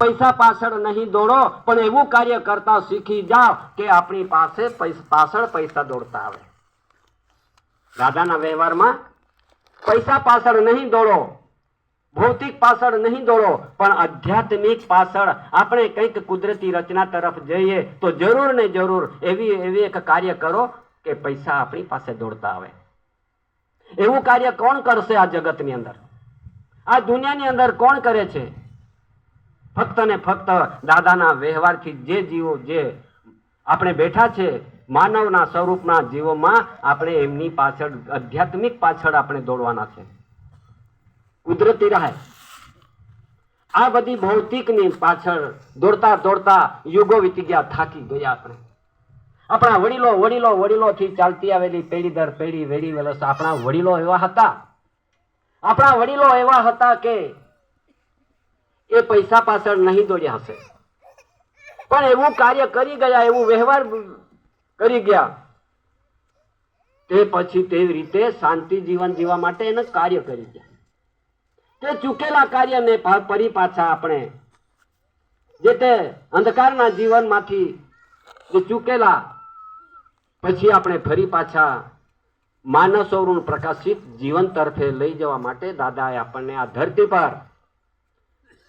પૈસા પાછળ નહીં દોડો, પણ એવું કાર્ય કરતા શીખી જાઓ કે આપણી પાસે પાછળ પૈસા દોડતા આવે. દાદાના વ્યવહારમાં પૈસા પાછળ નહીં દોડો, ભૌતિક પાછળ નહીં દોડો, પણ આધ્યાત્મિક પાછળ આપણે કંઈક કુદરતી રચના તરફ જઈએ તો જરૂર ને જરૂર એવી એવી એક કાર્ય કરો કે પૈસા આપણી પાસે દોડતા આવે. એવું કાર્ય કોણ કરશે આ જગતની અંદર? આ દુનિયાની અંદર કોણ કરે છે? ફક્ત ને ફક્ત દાદાના વ્યવહારથી જે જીવો જે આપણે બેઠા છે, માનવના સ્વરૂપના જીવોમાં આપણે એમની પાછળ, આધ્યાત્મિક પાછળ આપણે દોડવાના છે. કુદરતી રહે. આ બધી ભૌતિકની પાછળ દોડતા દોડતા યુગો વીતી ગયા, થાકી ગયા આપણે. આપણા વડીલો વડીલો, વડીલોથી ચાલતી આવેલી પેઢી દર પેઢી વેડી વેલસ આપણા વડીલો એવા હતા. આપણા વડીલો એવા હતા કે એ પૈસા પાછળ નહીં દોડ્યા હશે. પણ એવું કાર્ય કરી ગયા, એવું વ્યવહાર કરી ગયા, તે પછી તેવી રીતે શાંતિ જીવન જીવવા માટે એને કાર્ય કરી ગયા. તે ચૂકેલા કાર્યને ફરી પાછા આપણે, જે તે અંધકારના જીવનમાંથી જે ચૂકેલા, પછી આપણે ફરી પાછા માનવ સ્વરૂપ પ્રકાશિત જીવન તરફે લઈ જવા માટે દાદાએ આપણને આ ધરતી પર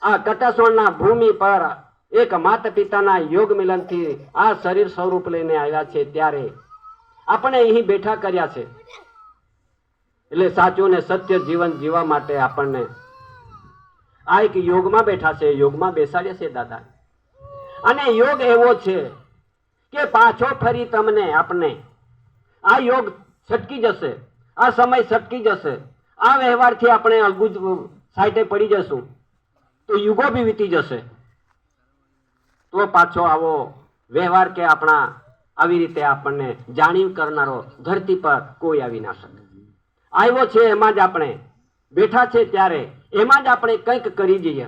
આ કટાસવણના ભૂમિ પર એક માતા પિતાના યોગ મિલનથી આ શરીર સ્વરૂપ લઈને આવ્યા છે ત્યારે આપણે અહીં બેઠા કર્યા છે. એટલે સાચું ને સત્ય જીવન જીવવા માટે આપણને આ એક યોગમાં બેઠા છે. યોગમાં બેસાડ્યા છે દાદા. અને યોગ એવો છે કે પાછો ફરી તમને આપને આ યોગ છટકી જશે. આ સમય છટકી જશે. આ વ્યવહારથી આપણે અલગુ સાઈટે પડી જશું. તો યુગો બી વીતી જશે. તો પાછો આવો વ્યવહાર કે આપણા આવી રીતે આપણને જાણીવ કરનારો ધરતી પર કોઈ આવી ના શકે. આવ્યો છે એમાં જ આપણે. બેઠા છે ત્યારે એમાં જ આપણે કંઈક કરી જઈએ.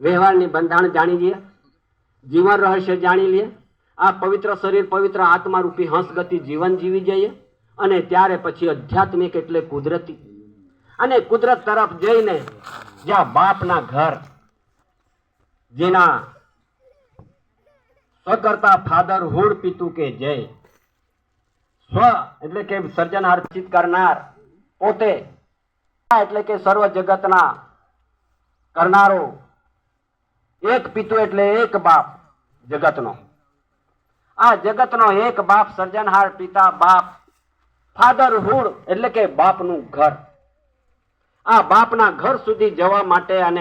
વ્યવહારની બંધાણ જાણી લઈએ જીવન રહસ્ય જાણી લઈએ. આ પવિત્ર શરીર, પવિત્ર આત્મા રૂપી હંસગતિ જીવન જીવી જઈએ અને ત્યારે પછી આધ્યાત્મિક એટલે કુદરતી. અને કુદરત તરફ જઈને જ્યાં બાપના ઘર, જેના સ્વકર્તા ફાધર હુડ પિતુ કે જય, સ્વ એટલે કે સર્જન ચિત કરનાર, પોતે એટલે કે સર્વ જગતના કરનારો એક પિતુ એટલે એક બાપ જગતનો. આ જગતનો એક બાપ સર્જનહાર પિતા બાપ ફાધર હુડ એટલે કે બાપનું ઘર. આ બાપના ઘર સુધી જવા માટે અને